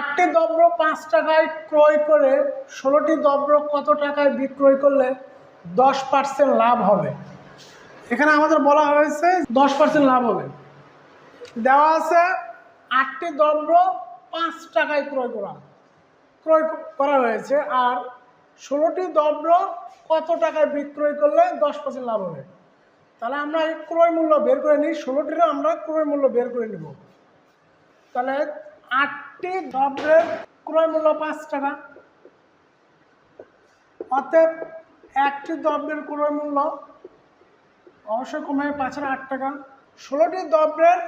আটটি দ্রব্য পাঁচ টাকায় ক্রয় করে ষোলোটি দ্রব্য কত টাকায় বিক্রয় করলে দশ পার্সেন্ট লাভ হবে? এখানে আমাদের বলা হয়েছে দশ পার্সেন্ট লাভ হবে। দেওয়া আছে আটটি দ্রব্য পাঁচ টাকায় ক্রয় করা। ক্রয় করা হয়েছে আর ষোলোটি দ্রব্য কত টাকায় বিক্রয় করলে দশ পার্সেন্ট লাভ হবে? তাহলে আমরা এই ক্রয় মূল্য বের করে নিই। ষোলোটিরও আমরা ক্রয় মূল্য বের করে নেব। তাহলে আটটি দ্রব্যের ক্রয় মূল্য পাঁচ টাকা। অতএব একটি দ্রব্যের ক্রয় মূল্য অবশ্যই কমে পাঁচের আট টাকা। ষোলোটি দ্রব্যের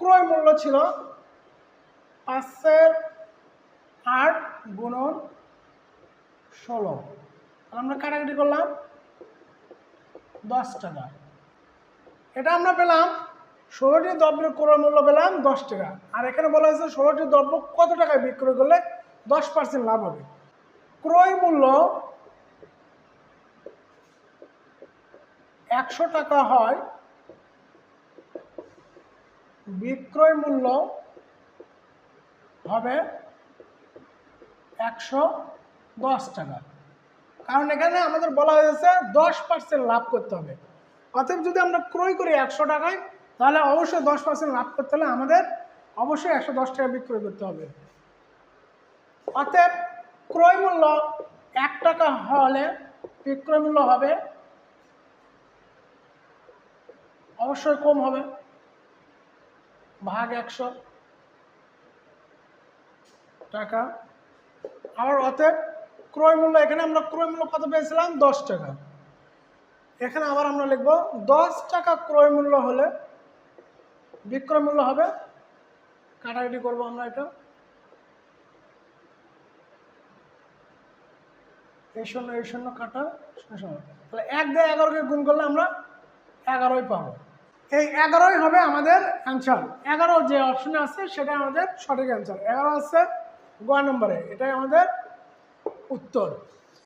ক্রয় মূল্য ছিল পাঁচের আট গুণন ষোলো। আমরা কাটাকাটি করলাম দশ টাকা। এটা আমরা পেলাম ষোলোটি দ্রব্যের ক্রয় মূল্য পেলাম দশ টাকা। আর এখানে বলা হয়েছে ষোলোটি দ্রব্য কত টাকায় বিক্রয় করলে দশ পার্সেন্ট লাভ হবে? ক্রয় মূল্য একশো টাকা হয়, বিক্রয় মূল্য হবে একশো দশ টাকা। কারণ এখানে আমাদের বলা হয়েছে দশ পার্সেন্ট লাভ করতে হবে। অতএব যদি আমরা ক্রয় করি একশো টাকায় তাহলে অবশ্যই দশ পার্সেন্ট লাভ করতে হলে আমাদের অবশ্যই একশো দশ টাকা বিক্রয় করতে হবে। অতএব ক্রয় মূল্য এক টাকা হলে বিক্রয় মূল্য হবে অবশ্যই কম হবে, ভাগ একশো টাকা। আবার অতএব ক্রয় মূল্য, এখানে আমরা ক্রয় মূল্য কত পেয়েছিলাম? দশ টাকা। এখানে আবার আমরা লিখব দশ টাকা ক্রয় মূল্য হলে বিক্রয় মূল্য হবে। কাটাকাটি করব আমরা এটা। এই শূন্য এই শূন্য কাটা তাহলে এক দিয়ে এগারোকে গুণ করলে আমরা এগারোই পাবো। এই এগারোই হবে আমাদের অ্যান্সার এগারো যে অপশনে আছে সেটা আমাদের সঠিক অ্যান্সার এগারো আছে গ নম্বরে। এটাই আমাদের উত্তর।